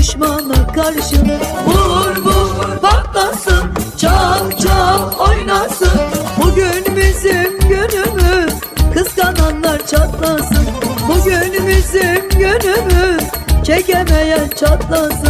düşmana karşı Vur vur patlasın çal çal oynasın. Bugün bizim günümüz kıskananlar çatlasın. Bugün bizim günümüz Çekemeyen çatlasın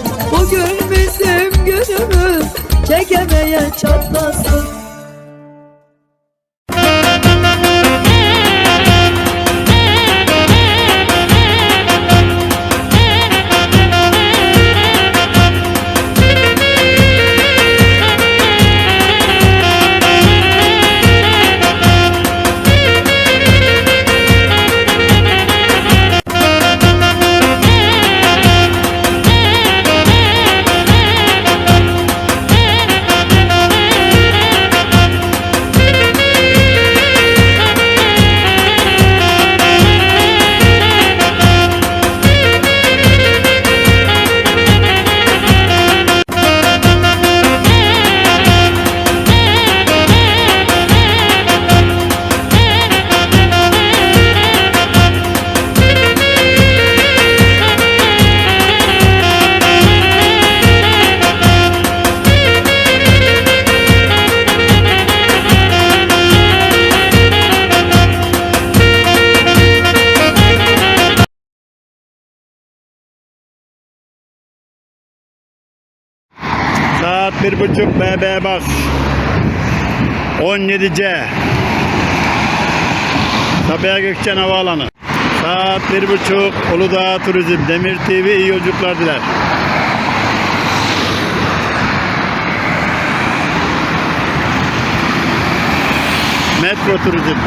Bugün bizim günümüz çekemeye çatlasın Bir buçuk BB bas. 17C. Sabiha Gökçen Havaalanı. Saat bir buçuk Uludağ Turizm. Demir TV iyi yolculuklar diler. Metro Turizm.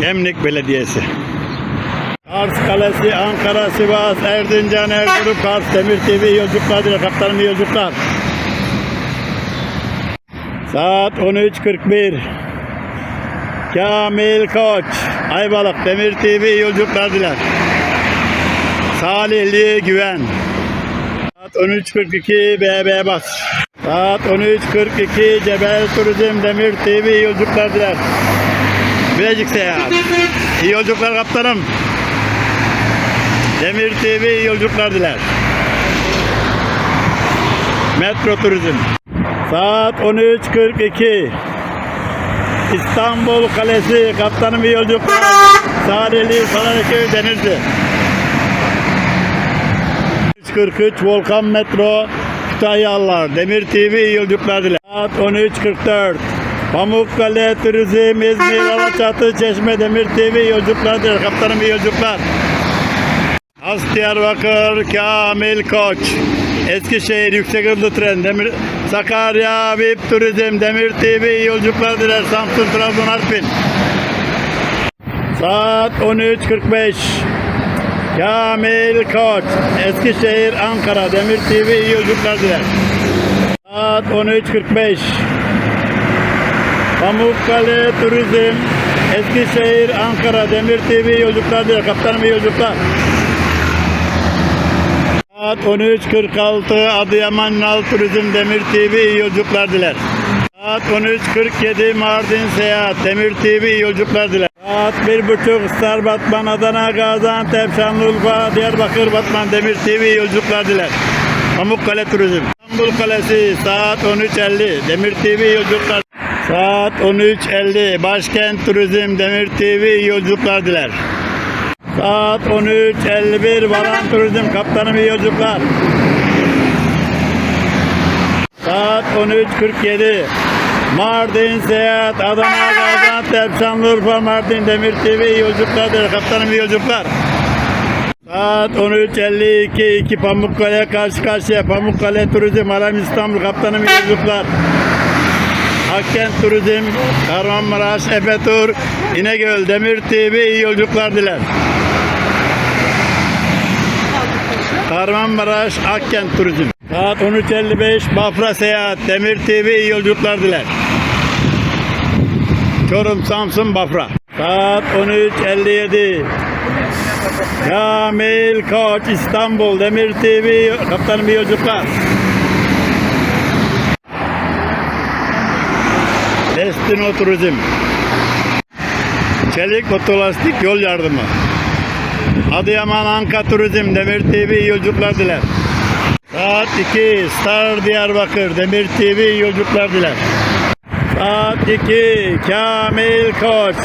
Gemlik Belediyesi. Kars Kalesi, Ankara, Sivas, Erzincan, Erzurum, Kars, Demir TV iyi yolculuklar diler. Kaptanım yolculuklar. Saat 13.41. Kamil Koç, Aybalık, Demir TV yolculuklar diler. Salihli Güven. Saat 13.42 BB Bas. Saat 13.42 Cebel Turizm Demir TV yolculuklar diler. Bilecik Seyahat. İyi yolculuklar kaptanım. Demir TV yolculuklar diler. Metro Turizm. Saat 13.42. İstanbul Kalesi Kaptanım iyi yolculuklar. Salihli Sanayiköy Denizli. 3.43 Volkan Metro Kütahyalılar. Demir TV yolculuklar diler. Saat 13.44. Pamukkale Turizm İzmir Alaçatı Çeşme Demir TV yolculuklar diler. Kaptanım iyi yolculuklar. Has Diyarbakır Kamil Koç Eskişehir Yüksek Hızlı Tren Demir Sakarya VIP Turizm Demir TV iyi yolculuklar diler. Samsun Trabzon Artvin. Saat 13.45 Kamil Koç Eskişehir Ankara. Demir TV iyi diler. Saat 13.45 Pamukkale Turizm Eskişehir Ankara. Demir TV yolculuklar diler. Kaptanım iyi Saat 13.46 Adıyaman Nal Turizm Demir TV iyi yolculuklar diler. Saat 13.47 Mardin Seyahat Demir TV iyi yolculuklar diler. Saat 1.30 Star Batman Adana Gaziantep Şanlıurfa Diyarbakır Batman Demir TV iyi yolculuklar diler. Pamukkale Turizm İstanbul Kalesi saat 13.50 Demir TV yolculuklar. Saat 13.50 Başkent Turizm Demir TV yolculuklar diler. Saat 13.51 Varan Turizm Kaptanım iyi yolculuklar. Saat 13.47 Mardin Seyahat Adana Gaziantep Şanlıurfa Mardin Demir TV iyi yolculuklar diler. Kaptanım iyi yolculuklar. Saat 13.52 2 Pamukkale karşı karşıya Pamukkale Turizm Alam İstanbul Kaptanım iyi yolculuklar. Akkent Turizm, Kahramanmaraş, Efe Tur, İnegöl, Demir TV iyi yolculuklar diler. Kahramanmaraş, Akkent Turizm. Saat 13.55 Bafra Seyahat, Demir TV iyi yolculuklar diler. Çorum, Samsun, Bafra. Saat 13.57 Kamil Koç, İstanbul, Demir TV, kaptanım iyi yolculuklar. Destino Turizm. Çelik otolastik yol yardımı. Adıyaman Anka Turizm Demir TV yolculuklar diler. Saat 2 Star Diyarbakır Demir TV yolculuklar diler. Saat 2 Kamil Koç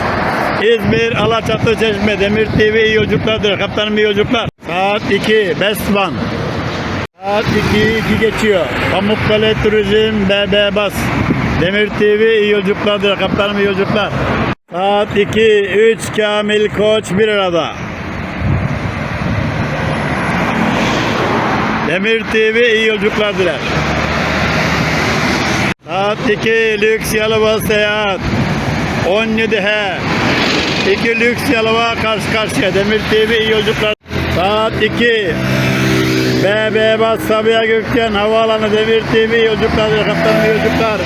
İzmir Alaçatı Çeşme Demir TV yolculuklar diler. Kaptanım yolculuklar. Saat 2 Besman. Saat 2'yi 2 geçiyor. Pamukkale Turizm BB Bas. Demir TV iyi yolculuklardır. Kaptanım iyi yolculuklar. Saat 2, 3 Kamil Koç bir arada. Demir TV iyi yolculuklar diler. Saat 2 Lüks Yalova Seyahat 17H 2 Lüks Yalova karşı karşıya Demir TV iyi yolculuklar. Saat 2 BB Bas Sabiha Gökçen Havaalanı Demir TV yolculuklar iyi yolculuklar.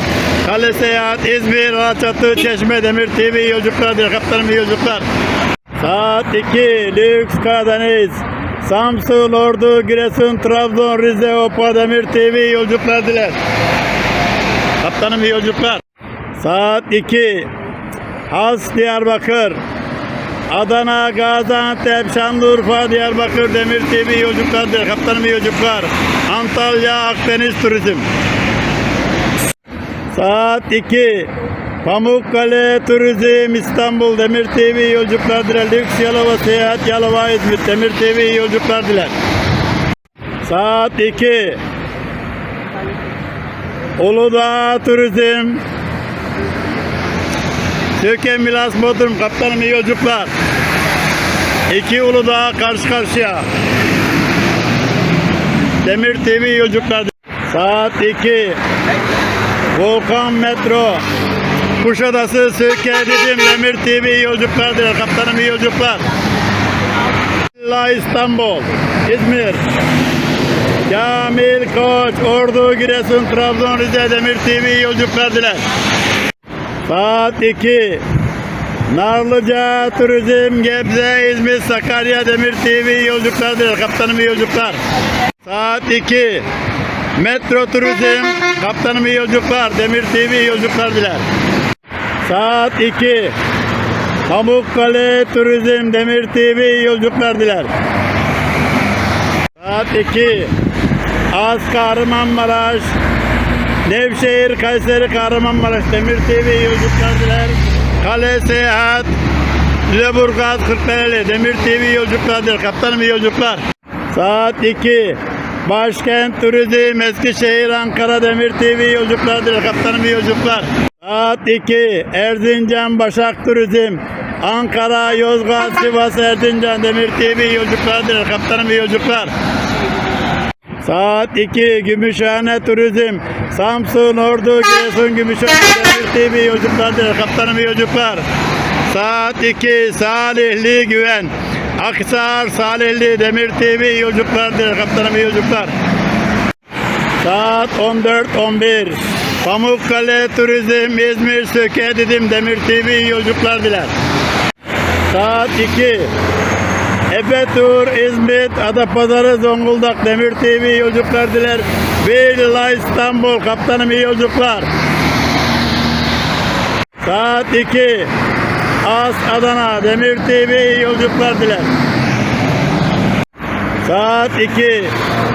Kale Seyahat İzmir Alaçatı Çeşme Demir TV yolculuklar. Kaptanım yolculuklar. Saat 2 Lüks Karadeniz Samsun, Ordu, Giresun, Trabzon, Rize, Opa, Demir TV iyi yolculuklar diler. Kaptanım iyi yolculuklar. Saat 2 Has Diyarbakır Adana, Gaziantep, Şanlıurfa, Diyarbakır, Demir TV iyi yolculuklar diler. Kaptanım iyi yolculuklar. Antalya, Akdeniz Turizm. Saat 2 Pamukkale Turizm İstanbul Demir TV yolculuklar diler. Lüks Yalova Seyahat Yalova İzmit Demir TV yolculuklar diler. Saat 2 Uludağ Turizm Türkiye Milas Bodrum Kaptanım iyi yolculuklar. İki Uludağ karşı karşıya. Demir TV yolculuklar. Saat 2 Volkan Metro Kuşadası Söke Didim Demir TV iyi yolculuklar diler. Kaptanım iyi yolculuklar. La İstanbul İzmir Kamil Koç Ordu Giresun Trabzon Rize Demir TV iyi yolculuklar diler. Saat 2 Narlıca Turizm Gebze İzmir Sakarya Demir TV iyi yolculuklar diler. Kaptanım iyi yolculuklar. Saat 2 Metro Turizm Kaptanım iyi yolculuklar. Demir TV iyi yolculuklar diler. Saat 2 Pamukkale Turizm Demir TV iyi yolculuklar diler. Saat 2 Az Kahramanmaraş Nevşehir Kayseri Kahramanmaraş Demir TV iyi yolculuklar diler. Kale Seyahat Lüleburgaz Kırklareli Demir TV iyi yolculuklar diler. Kaptanım yolculuklar. Saat 2 Başkent Turizm Eskişehir Ankara Demir TV iyi yolculuklar diler. Kaptanım yolculuklar. Saat 2 Erzincan Başak Turizm Ankara, Yozgat, Sivas, Erzincan Demir TV iyi yolculuklar diler. Kaptanım iyi yolculuklar. Saat 2 Gümüşhane Turizm Samsun, Ordu, Giresun, Gümüşhane Demir TV iyi yolculuklar diler. Kaptanım iyi yolculuklar. Saat 2 Salihli Güven Aksar Salihli Demir TV iyi yolculuklar diler. Kaptanım iyi yolculuklar. Saat 14.11 Pamukkale Turizm İzmir Söke Didim Demir TV iyi yolculuklar diler. Saat 2 Efe Tur İzmit Adapazarı Zonguldak Demir TV iyi yolculuklar diler. Villa İstanbul Kaptanım iyi yolculuklar. Saat 2 As Adana Demir TV iyi yolculuklar diler. Saat 2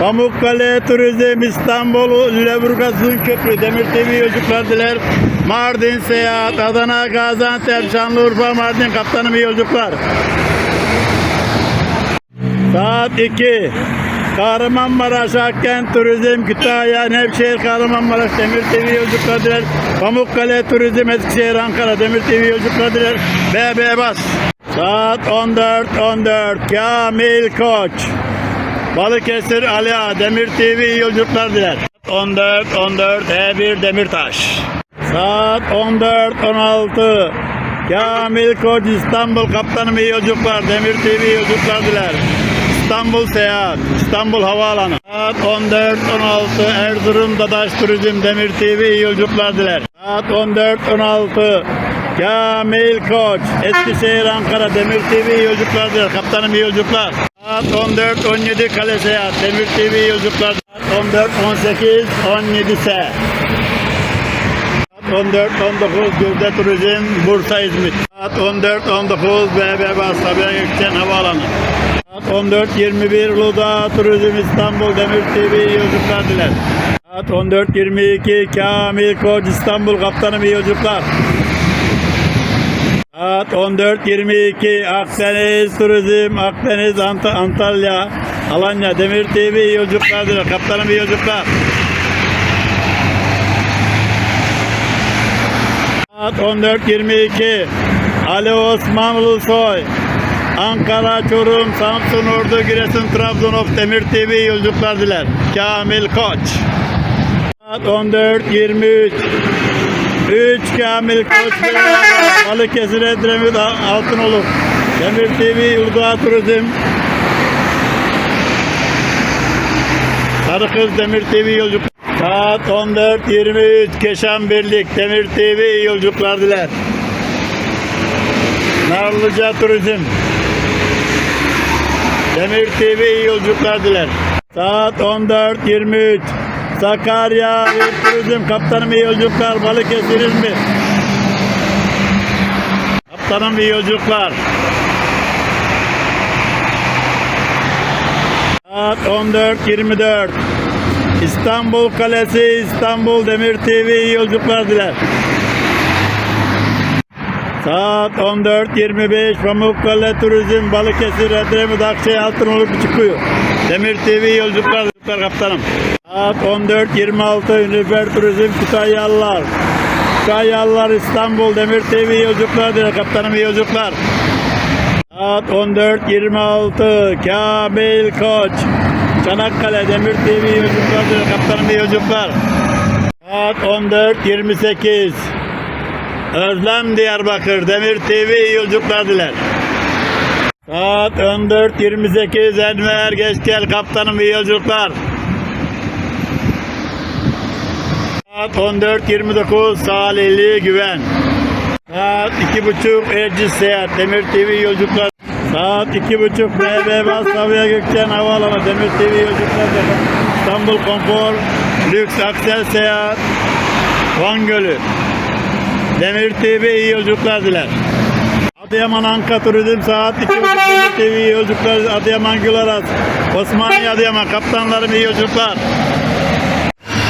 Pamukkale Turizm İstanbul Lüleburgaz Köprü Demir TV yolculuklar diler. Mardin Seyahat Adana Gaziantep Şanlıurfa Mardin Kaptanım iyi yolculuklar. Saat 2 Kahramanmaraş Akkent Turizm Kütahya Nevşehir Kahramanmaraş Demir TV yolculuklar. Pamukkale Turizm Eskişehir Ankara Demir TV yolculuklar. BB Bas. Saat 14.14 Kamil Koç. Balıkesir Aliya Demir TV iyi yolculuklar diler. 14 14 E1 Demirtaş. Saat 14 16 Kamil Koç İstanbul Kaptanım iyi yolculuklar. Demir TV iyi yolculuklar diler. İstanbul Seyahat, İstanbul Havaalanı. Saat 14 16 Erzurum Dadaş Turizm Demir TV iyi yolculuklar diler. Saat 14 16 Kamil Koç, Eskişehir Ankara Demir TV iyi yolculuklar diler. Kaptanım iyi yolculuklar. Saat 14 17 Kale Seyahat Demir TV yolculuklar. Saat 14 18 17 S. 14 19 Gölde Turizm Bursa İzmit. Saat 14 19 BB Bas Sabiha Gökçen Havaalanı. Saat 14 21 Uludağ Turizm İstanbul Demir TV yolculuklar diler. Saat 14 22 Kamil Koç İstanbul Kaptanım iyi yolculuklar. Saat 14.22 Akdeniz Turizm, Akdeniz Ant- Antalya, Alanya, Demir TV iyi yolculuklar diler. Kaptanım iyi yolculuklar. Saat 14.22 Ali Osman Ulusoy, Ankara, Çorum, Samsun, Ordu, Giresun, Trabzon of Demir TV iyi yolculuklar diler. Kamil Koç. Saat 14.23 3 Kamil Koç ve Balıkesir Edremit Altınoluk. Demir TV Uludağ Turizm. Sarıkız Demir TV yolculuk. Saat 14.23 Keşan Birlik Demir TV yolculuklar diler. Narlıca Turizm. Demir TV yolculuklar diler. Saat 14.23 Sakarya Yurt Turizm. Kaptanım iyi yolculuklar. Balıkesir İzmir. Kaptanım iyi yolculuklar. Saat 14.24 İstanbul Kalesi İstanbul Demir TV iyi yolculuklar diler. Saat 14.25 Pamukkale Turizm Balıkesir Edremit Akçay Altınoluk Küçükkuyu Demir TV yolculuklar yolculuklar kaptanım. Saat 14.26 Ünlüfer Turizm Kütahyalılar Kütahyalılar İstanbul Demir TV yolculuklar diler kaptanım iyi yolculuklar. Saat 14.26 Kamil Koç. Çanakkale Demir TV yolculuklar diler kaptanım iyi yolculuklar. Saat 14.28 Özlem Diyarbakır Demir TV yolculuklar diler. Saat 14.28 Enver geç gel kaptanım iyi yolculuklar. Saat 14.29 Salihli Güven. Saat 2.30 Ercis Seyahat Demir TV yolculuklar. Saat 2.30 BB Bas Sabiha Gökçen Havaalanı Demir TV yolculuklar. İstanbul Konfor Lüks Aksel Seyahat Van Gölü Demir TV iyi yolculuklar diler. Adıyaman Anka Turizm saat 2.30 Demir TV iyi yolculuklar. Adıyaman Gülaras. Osmaniye Adıyaman kaptanlarım iyi yolculuklar.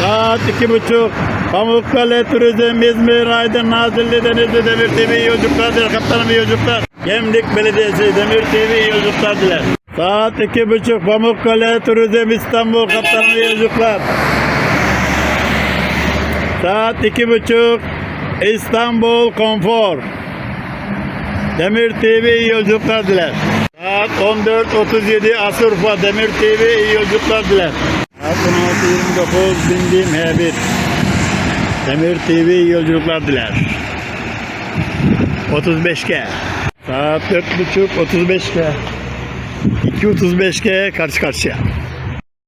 Saat 2.30 Pamukkale Turizm İzmir Aydın Nazilli Denizli Demir TV iyi yolculuklar diler. Kaptanım iyi yolculuklar. Gemlik Belediyesi Demir TV iyi yolculuklar diler. Saat 2.30 Pamukkale Turizm İstanbul kaptanım iyi yolculuklar. Saat iki buçuk İstanbul Konfor. Demir TV iyi yolculuklar diler. Saat 14.37 Asurfa Demir TV iyi yolculuklar diler. Saat 16.29 bindiğim H1. Demir TV iyi yolculuklar diler. 35G. Saat 4.30 35G. 2.35G karşı karşıya.